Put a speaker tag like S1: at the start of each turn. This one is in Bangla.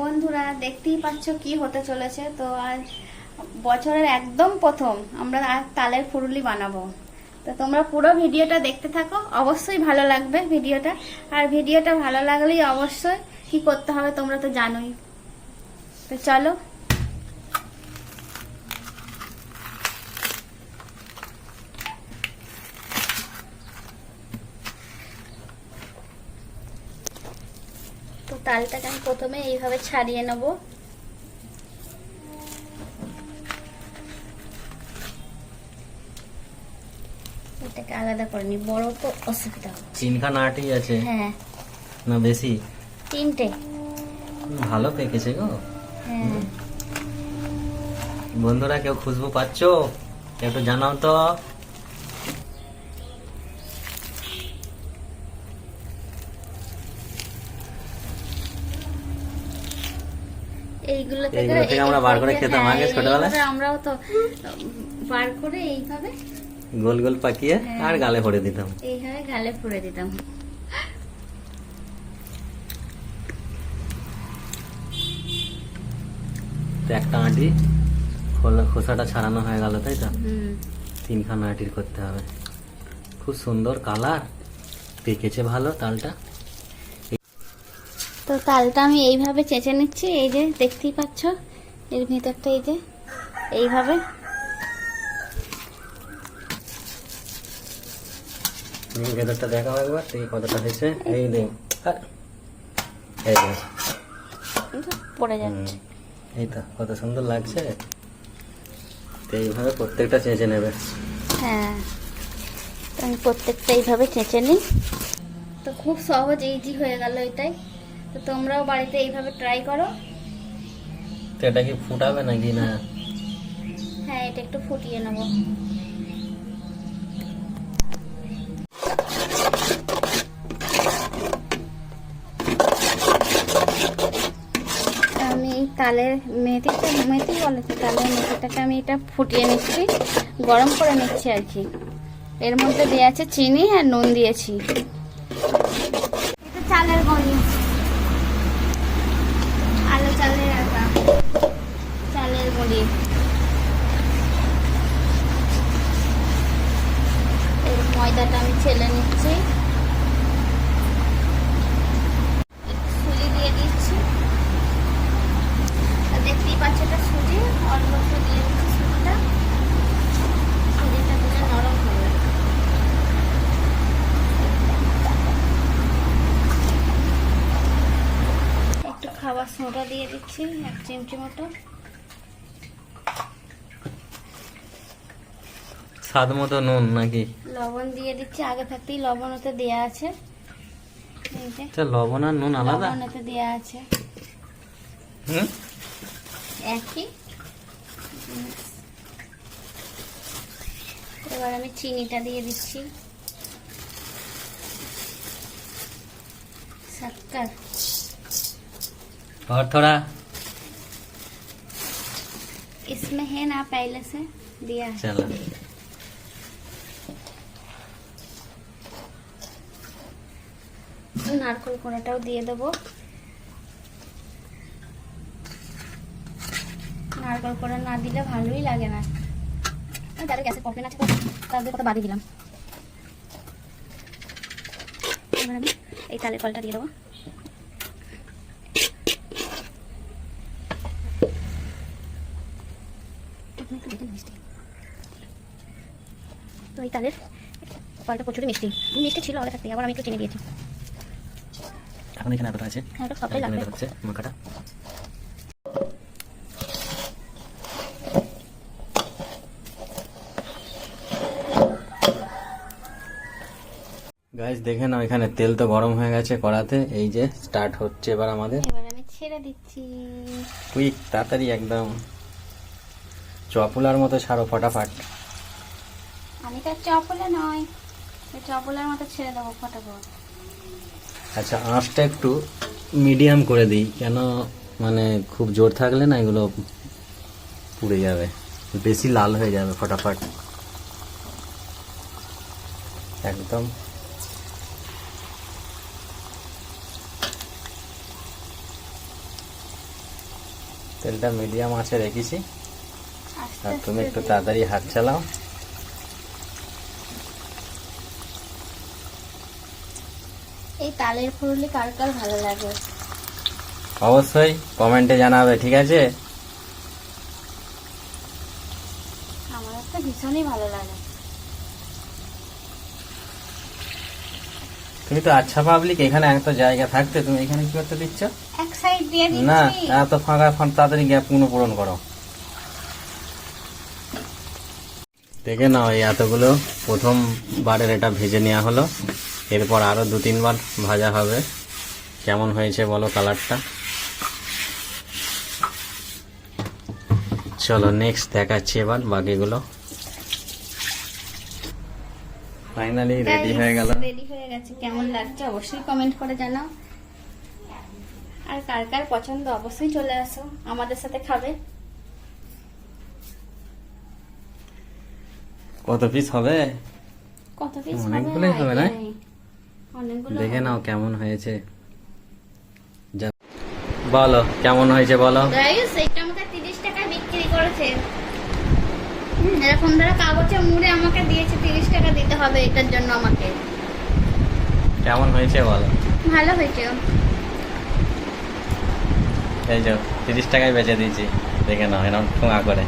S1: বন্ধুরা, দেখতেই পাচ্ছ কি হতে চলেছে। তো আজ বছরের একদম প্রথম আমরা আর তালের ফুরুলি বানাবো। তো তোমরা পুরো ভিডিওটা দেখতে থাকো, অবশ্যই ভালো লাগবে ভিডিওটা। আর ভিডিওটা ভালো লাগলেই অবশ্যই কি করতে হবে তোমরা তো জানোই। তো চলো তালটাকে আমি প্রথমে এইভাবে ছাড়িয়ে নেব। এটাকে আলাদা করে নি বড় তো অসুবিধা হবে।
S2: তিনখানা আটি আছে?
S1: হ্যাঁ।
S2: না বেশি?
S1: তিনটে।
S2: ভালো পেকেছে গো।
S1: হ্যাঁ।
S2: বন্ধুরা কেউ খুশবু পাচ্ছো? একটু জানাও তো।
S1: এইগুলো
S2: থেকে আমরা বার করে খেতাম
S1: হ্যাঁ,
S2: আগে ছোটবেলায়?
S1: আমরাও তো বার করে এইভাবে
S2: গোল গোল পাকিয়ে
S1: হ্যাঁ।
S2: আর গালে ভরে দিতাম।
S1: এইভাবে গালে পুড়ে দিতাম।
S2: একটা আটি খোলা- খোসাটা ছাড়ানো হয়ে গেল তাই তো? তিনখানা আটির করতে হবে। খুব সুন্দর কালার পেকেছে ভালো তালটা।
S1: তো তালটা আমি এইভাবে চেঁচে নিচ্ছি এই যে দেখতেই পাচ্ছ এর ভিতরটা এই যে এইভাবে।
S2: ভেতরটা দেখাও একবার এই কতটা হয়েছে। এই এই
S1: পড়ে যাচ্ছে।
S2: এই তো কত সুন্দর লাগছে। তো এইভাবে প্রত্যেকটা চেঁচে নেবে।
S1: হ্যাঁ আমি প্রত্যেকটা এইভাবে চেঁচে নিই। তো খুব সহজ ইজি হয়ে গেল এটাই। তো তোমরাও বাড়িতে এইভাবে ট্রাই করো।
S2: তো এটা কি ফুটাবে নাকি না?
S1: হ্যাঁ এটা একটু ফুটিয়ে নেব। আমি তালের মেথিটা মেথি বলে তালের মেথিটাকে আমি এটা ফুটিয়ে নিচ্ছি গরম করে নিচ্ছি আর কি। এর মধ্যে দেওয়া আছে চিনি আর নুন দিয়েছি। এটা চালের গনি আলু চালের আটা চালের গুঁড়ি এর ময়দাটা আমি ছেলে নিচ্ছি একটু সুজি দিয়ে দিচ্ছি আর দেখতেই পাচ্ছ এটা সুজি অল্প একটু দিয়ে দিচ্ছি সুজিটা সুজিটা দিলে নরম হবে একটু খাবার সোডা দিয়ে দিচ্ছি এক চিমটি মতো।
S2: স্বাদ মতো নুন নাকি?
S1: লবণ দিয়ে দিচ্ছি আগে থাকতেই লবণ ওতে দেয়া আছে।
S2: আচ্ছা লবণ আর নুন আলাদা?
S1: লবণ ওতে দেয়া আছে।
S2: হুম?
S1: একই। এবার আমি চিনিটা দিয়ে দিচ্ছি। সাক্কার
S2: और थोड़ा
S1: इसमें है ना पहले से दिया है
S2: चलो
S1: নারকল কোড়াটাও দিয়ে দেবো নারকল কোড়া না দিলে ভালোই লাগে না আর যাদের গ্যাসের প্রবলেম আছে তো তাদের কথা বাদই দিলাম এবার আমি এই তালের কলটা দিয়ে দেবো তো এই তালের কলটা প্রচুরই মিষ্টি। মিষ্টি ছিল আগে থাকতে আবার আমি একটু চিনি দিয়েছি।
S2: এখন এখানে এতটা আছে?
S1: হ্যাঁ ওটা সবটাই লাগবে।
S2: হচ্ছে মাখাটা। গাইস দেখে নাও এখানে তেল তো গরম হয়ে গেছে কড়াতে। এই যে স্টার্ট হচ্ছে এবার আমাদের।
S1: এবার আমি ছেড়ে দিচ্ছি।
S2: কুইক তাড়াতাড়ি একদম। চপুলার মতো ছাড়ো ফটাফট।
S1: আমি তো চপলে নয়। এই চপলের মতো ছেড়ে দেবো ফটাফট।
S2: আচ্ছা আঁচটা একটু মিডিয়াম করে দিই। কেন? মানে খুব জোর থাকলে না এগুলো পুড়ে যাবে। বেশি লাল হয়ে যাবে ফটাফট। একদম। তেলটা মিডিয়াম আছে রেখেছি। আর তুমি একটু তাড়াতাড়ি হাত চালাও।
S1: এই তালের ফুরুলি কার কার ভালো লাগে?
S2: অবশ্যই কমেন্টে জানাবে ঠিক আছে?
S1: আমার তো ভীষণই ভালো লাগে।
S2: তুমি তো আচ্ছা পাবলিক এখানে একটা জায়গা থাকতে তুমি এখানে কি করতে দিচ্ছ?
S1: এক সাইড দিয়ে
S2: না
S1: দিচ্ছি
S2: এত ফাঁকা ফাঁকা তাড়াতাড়ি গ্যাপ পুনঃ পূরণ করো। দেখে নাও এই এতগুলো প্রথম বারের এটা ভেজে নেওয়া হলো। এরপর আরও দু তিনবার ভাজা হবে। কেমন হয়েছে বলো কালারটা? চলো নেক্সট দেখাচ্ছি এবার বাকিগুলো। ফাইনালি রেডি হয়ে গেল।
S1: রেডি হয়ে গেছে। কেমন লাগছে অবশ্যই কমেন্ট করে জানাও। আর কার কার পছন্দ অবশ্যই চলে আসো আমাদের সাথে খাবে।
S2: কত পিস হবে?
S1: কত পিস
S2: অনেকগুলোই হবে? না? দেখে নাও কেমন হয়েছে। বলো কেমন হয়েছে বলো।
S1: এটা আমাকে 30 টাকায় বিক্রি করেছে। এরকম ধরে কাগজে মুড়ে আমাকে দিয়েছে 30 টাকা দিতে হবে এটার জন্য আমাকে।
S2: কেমন হয়েছে বলো।
S1: ভালো হয়েছে।
S2: এই যে তিরিশ টাকায় বেচে দিয়েছি। দেখে নাও এরকম ঠোঙা করে।